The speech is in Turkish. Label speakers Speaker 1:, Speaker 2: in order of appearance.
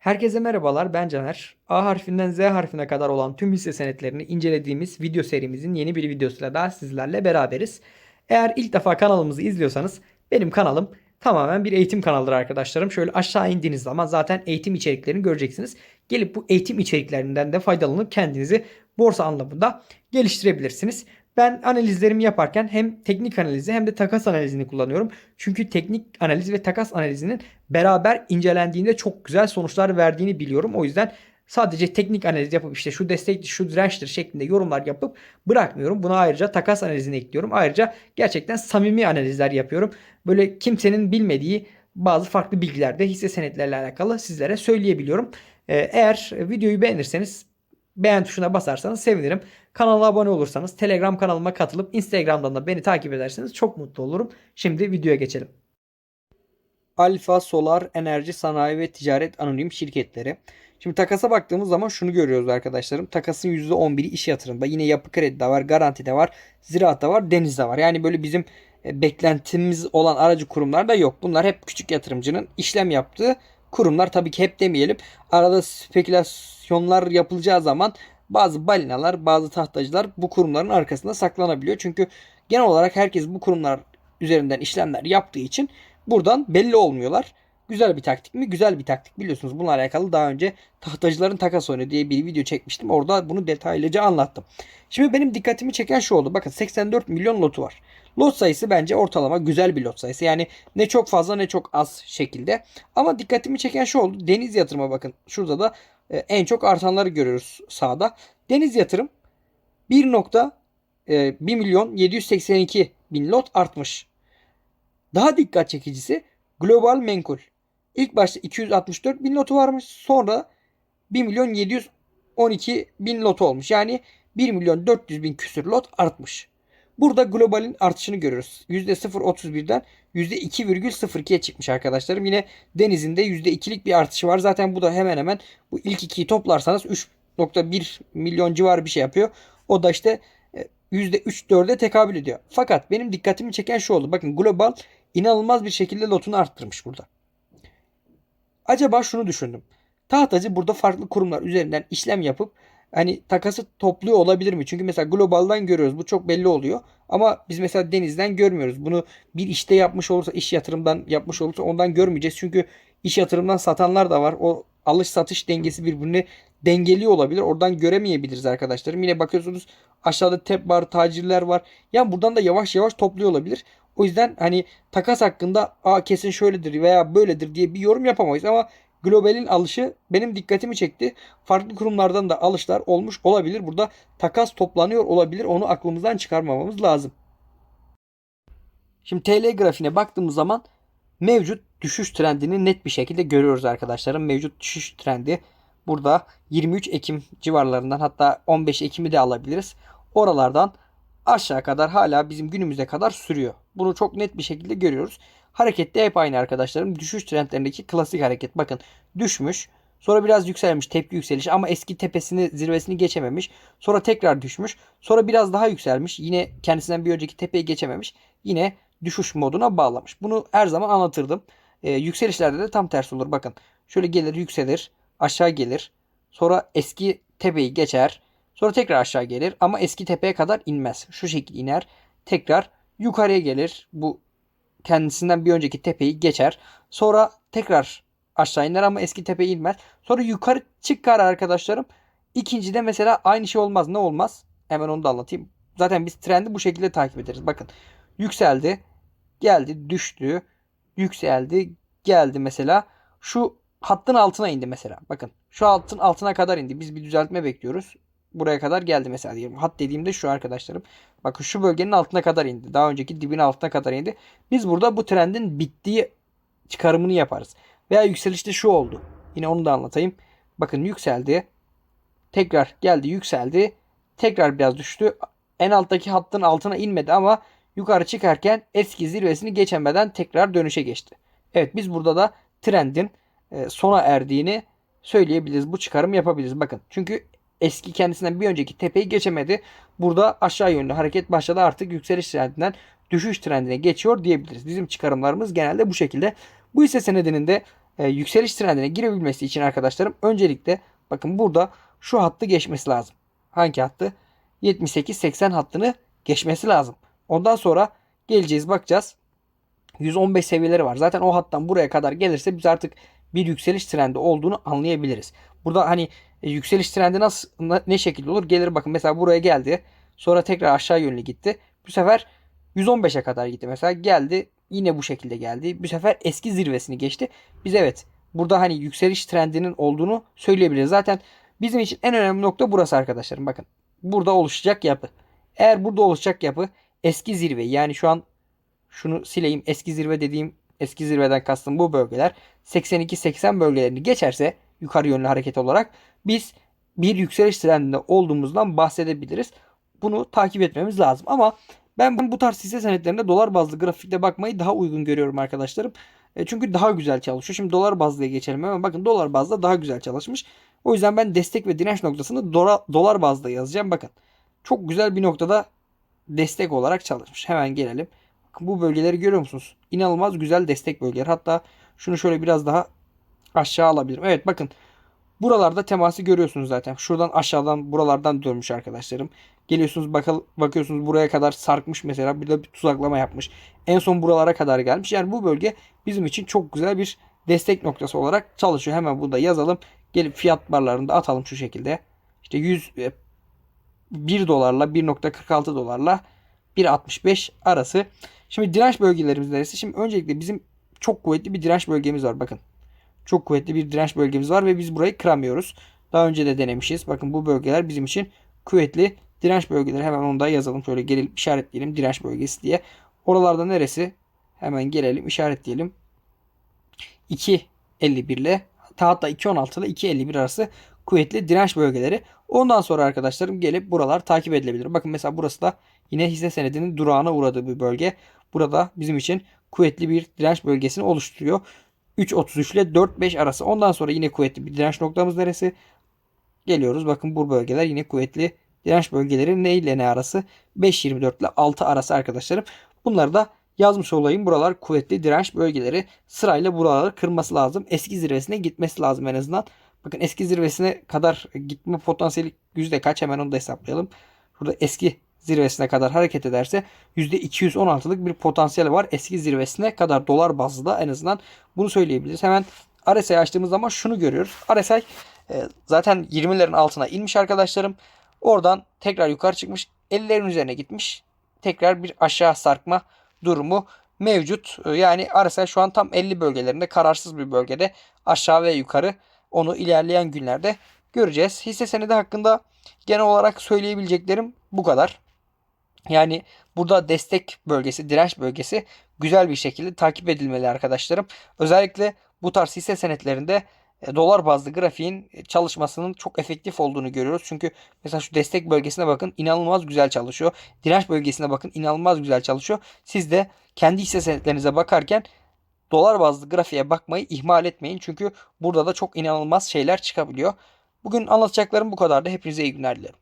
Speaker 1: Herkese merhabalar ben Caner. A harfinden Z harfine kadar olan tüm hisse senetlerini incelediğimiz video serimizin yeni bir videosuyla daha sizlerle beraberiz. Eğer ilk defa kanalımızı izliyorsanız benim kanalım tamamen bir eğitim kanalıdır arkadaşlarım. Şöyle aşağı indiğiniz zaman zaten eğitim içeriklerini göreceksiniz. Gelip bu eğitim içeriklerinden de faydalanıp kendinizi borsa anlamında geliştirebilirsiniz. Ben analizlerimi yaparken hem teknik analizi hem de takas analizini kullanıyorum. Çünkü teknik analiz ve takas analizinin beraber incelendiğinde çok güzel sonuçlar verdiğini biliyorum. O yüzden sadece teknik analiz yapıp işte şu destektir, şu dirençtir şeklinde yorumlar yapıp bırakmıyorum. Buna ayrıca takas analizini ekliyorum. Ayrıca gerçekten samimi analizler yapıyorum. Böyle kimsenin bilmediği bazı farklı bilgiler de hisse senetlerle alakalı sizlere söyleyebiliyorum. Ee, Eğer videoyu beğenirseniz beğen tuşuna basarsanız sevinirim. Kanala abone olursanız, Telegram kanalıma katılıp Instagram'dan da beni takip ederseniz çok mutlu olurum. Şimdi videoya geçelim. Alfa Solar Enerji Sanayi ve Ticaret Anonim Şirketleri. Şimdi takasa baktığımız zaman şunu görüyoruz arkadaşlarım. Takasın %11'i iş yatırımda. Yine yapı kredi de var, garanti de var, ziraat da var, deniz de var. Yani böyle bizim e, beklentimiz olan aracı kurumlar da yok. Bunlar hep küçük yatırımcının işlem yaptığı kurumlar. Tabii ki hep demeyelim. Arada spekülasyonlar yapılacağı zaman bazı balinalar, bazı tahtacılar bu kurumların arkasında saklanabiliyor. Çünkü genel olarak herkes bu kurumlar üzerinden işlemler yaptığı için buradan belli olmuyorlar. Güzel bir taktik mi? Güzel bir taktik. Biliyorsunuz bununla alakalı daha önce tahtacıların takas oyunu diye bir video çekmiştim. Orada bunu detaylıca anlattım. Şimdi benim dikkatimi çeken şu oldu. Bakın 84 milyon lotu var. Lot sayısı bence ortalama güzel bir lot sayısı. Yani ne çok fazla ne çok az şekilde. Ama dikkatimi çeken şu oldu. Deniz yatırıma bakın. Şurada da e, en çok artanları görüyoruz sağda. Deniz yatırım 1.1 milyon 782 bin lot artmış. Daha dikkat çekicisi global menkul. İlk başta 264 bin lotu varmış. Sonra 1 milyon 712 bin lot olmuş. Yani 1 milyon 400 bin küsür lot artmış. Burada globalin artışını görüyoruz. %0.31'den %2,02'ye çıkmış arkadaşlarım. Yine denizin de %2'lik bir artışı var. Zaten bu da hemen hemen bu ilk ikiyi toplarsanız 3.1 milyon civarı bir şey yapıyor. O da işte e, %3-4'e tekabül ediyor. Fakat benim dikkatimi çeken şu oldu. Bakın global inanılmaz bir şekilde lotunu arttırmış burada. Acaba şunu düşündüm. Tahtacı burada farklı kurumlar üzerinden işlem yapıp hani takası topluyor olabilir mi? Çünkü mesela globaldan görüyoruz. Bu çok belli oluyor. Ama biz mesela denizden görmüyoruz. Bunu bir işte yapmış olursa, iş yatırımdan yapmış olursa ondan görmeyeceğiz. Çünkü iş yatırımdan satanlar da var. O alış satış dengesi birbirini dengeliyor olabilir. Oradan göremeyebiliriz arkadaşlarım. Yine bakıyorsunuz aşağıda tep var, tacirler var. Yani buradan da yavaş yavaş topluyor olabilir. O yüzden hani takas hakkında Aa, kesin şöyledir veya böyledir diye bir yorum yapamayız ama globalin alışı benim dikkatimi çekti. Farklı kurumlardan da alışlar olmuş olabilir. Burada takas toplanıyor olabilir. Onu aklımızdan çıkarmamamız lazım. Şimdi TL grafiğine baktığımız zaman mevcut düşüş trendini net bir şekilde görüyoruz arkadaşlarım. Mevcut düşüş trendi burada 23 Ekim civarlarından hatta 15 Ekim'i de alabiliriz. Oralardan aşağı kadar hala bizim günümüze kadar sürüyor. Bunu çok net bir şekilde görüyoruz. Hareket de hep aynı arkadaşlarım. Düşüş trendlerindeki klasik hareket. Bakın düşmüş. Sonra biraz yükselmiş. Tepki yükselişi ama eski tepesini zirvesini geçememiş. Sonra tekrar düşmüş. Sonra biraz daha yükselmiş. Yine kendisinden bir önceki tepeyi geçememiş. Yine düşüş moduna bağlamış. Bunu her zaman anlatırdım. Ee, yükselişlerde de tam tersi olur. Bakın şöyle gelir yükselir. Aşağı gelir. Sonra eski tepeyi geçer. Sonra tekrar aşağı gelir ama eski tepeye kadar inmez. Şu şekilde iner. Tekrar yukarıya gelir. Bu kendisinden bir önceki tepeyi geçer. Sonra tekrar aşağı iner ama eski tepeye inmez. Sonra yukarı çıkar arkadaşlarım. İkincide mesela aynı şey olmaz. Ne olmaz? Hemen onu da anlatayım. Zaten biz trendi bu şekilde takip ederiz. Bakın yükseldi, geldi, düştü, yükseldi, geldi mesela. Şu hattın altına indi mesela. Bakın şu altın altına kadar indi. Biz bir düzeltme bekliyoruz. Buraya kadar geldi mesela diyelim. Hat dediğimde şu arkadaşlarım. Bakın şu bölgenin altına kadar indi. Daha önceki dibin altına kadar indi. Biz burada bu trendin bittiği çıkarımını yaparız. Veya yükselişte şu oldu. Yine onu da anlatayım. Bakın yükseldi. Tekrar geldi yükseldi. Tekrar biraz düştü. En alttaki hattın altına inmedi ama yukarı çıkarken eski zirvesini geçemeden tekrar dönüşe geçti. Evet biz burada da trendin e, sona erdiğini söyleyebiliriz. Bu çıkarım yapabiliriz. Bakın çünkü eski kendisinden bir önceki tepeyi geçemedi. Burada aşağı yönlü hareket başladı artık yükseliş trendinden düşüş trendine geçiyor diyebiliriz. Bizim çıkarımlarımız genelde bu şekilde. Bu hisse senedinin de e, yükseliş trendine girebilmesi için arkadaşlarım öncelikle bakın burada şu hattı geçmesi lazım. Hangi hattı? 78-80 hattını geçmesi lazım. Ondan sonra geleceğiz bakacağız. 115 seviyeleri var. Zaten o hattan buraya kadar gelirse biz artık bir yükseliş trendi olduğunu anlayabiliriz. Burada hani e, yükseliş trendi nasıl na- ne şekilde olur? Gelir bakın mesela buraya geldi. Sonra tekrar aşağı yönlü gitti. Bu sefer 115'e kadar gitti. Mesela geldi yine bu şekilde geldi. Bu sefer eski zirvesini geçti. Biz evet burada hani yükseliş trendinin olduğunu söyleyebiliriz. Zaten bizim için en önemli nokta burası arkadaşlarım. Bakın burada oluşacak yapı. Eğer burada oluşacak yapı eski zirve yani şu an şunu sileyim. Eski zirve dediğim eski zirveden kastım bu bölgeler 82-80 bölgelerini geçerse yukarı yönlü hareket olarak biz bir yükseliş trendinde olduğumuzdan bahsedebiliriz. Bunu takip etmemiz lazım. Ama ben bu tarz hisse senetlerinde dolar bazlı grafikte bakmayı daha uygun görüyorum arkadaşlarım. E, çünkü daha güzel çalışıyor. Şimdi dolar bazlıya geçelim hemen. Bakın dolar bazda daha güzel çalışmış. O yüzden ben destek ve direnç noktasını dolar, dolar bazda yazacağım. Bakın çok güzel bir noktada destek olarak çalışmış. Hemen gelelim. Bakın bu bölgeleri görüyor musunuz? İnanılmaz güzel destek bölgeleri. Hatta şunu şöyle biraz daha aşağı alabilirim. Evet bakın buralarda teması görüyorsunuz zaten. Şuradan aşağıdan buralardan dönmüş arkadaşlarım. Geliyorsunuz bakal bakıyorsunuz buraya kadar sarkmış mesela. Bir de bir tuzaklama yapmış. En son buralara kadar gelmiş. Yani bu bölge bizim için çok güzel bir destek noktası olarak çalışıyor. Hemen burada yazalım. Gelip fiyat barlarını da atalım şu şekilde. İşte 100 e, 1 dolarla 1.46 dolarla 1.65 arası. Şimdi direnç bölgelerimiz neresi? Şimdi öncelikle bizim çok kuvvetli bir direnç bölgemiz var. Bakın. Çok kuvvetli bir direnç bölgemiz var ve biz burayı kıramıyoruz. Daha önce de denemişiz. Bakın bu bölgeler bizim için kuvvetli direnç bölgeleri. Hemen onu da yazalım. Şöyle gelelim işaretleyelim direnç bölgesi diye. Oralarda neresi? Hemen gelelim işaretleyelim. 2.51 ile hatta 2.16 ile 2.51 arası kuvvetli direnç bölgeleri. Ondan sonra arkadaşlarım gelip buralar takip edilebilir. Bakın mesela burası da yine hisse senedinin durağına uğradığı bir bölge. Burada bizim için kuvvetli bir direnç bölgesini oluşturuyor. 3.33 ile 4.5 arası. Ondan sonra yine kuvvetli bir direnç noktamız neresi? Geliyoruz. Bakın bu bölgeler yine kuvvetli direnç bölgeleri ne ile ne arası? 5.24 ile 6 arası arkadaşlarım. Bunları da yazmış olayım. Buralar kuvvetli direnç bölgeleri. Sırayla buraları kırması lazım. Eski zirvesine gitmesi lazım en azından. Bakın eski zirvesine kadar gitme potansiyeli yüzde kaç hemen onu da hesaplayalım. Burada eski zirvesine kadar hareket ederse %216'lık bir potansiyel var. Eski zirvesine kadar dolar bazlı da en azından bunu söyleyebiliriz. Hemen RSI açtığımız zaman şunu görüyoruz. RSI e, zaten 20'lerin altına inmiş arkadaşlarım. Oradan tekrar yukarı çıkmış. 50'lerin üzerine gitmiş. Tekrar bir aşağı sarkma durumu mevcut. E, Yani RSI şu an tam 50 bölgelerinde kararsız bir bölgede aşağı ve yukarı onu ilerleyen günlerde göreceğiz. Hisse senedi hakkında genel olarak söyleyebileceklerim bu kadar. Yani burada destek bölgesi, direnç bölgesi güzel bir şekilde takip edilmeli arkadaşlarım. Özellikle bu tarz hisse senetlerinde e, dolar bazlı grafiğin çalışmasının çok efektif olduğunu görüyoruz. Çünkü mesela şu destek bölgesine bakın inanılmaz güzel çalışıyor. Direnç bölgesine bakın inanılmaz güzel çalışıyor. Siz de kendi hisse senetlerinize bakarken dolar bazlı grafiğe bakmayı ihmal etmeyin. Çünkü burada da çok inanılmaz şeyler çıkabiliyor. Bugün anlatacaklarım bu kadardı. Hepinize iyi günler dilerim.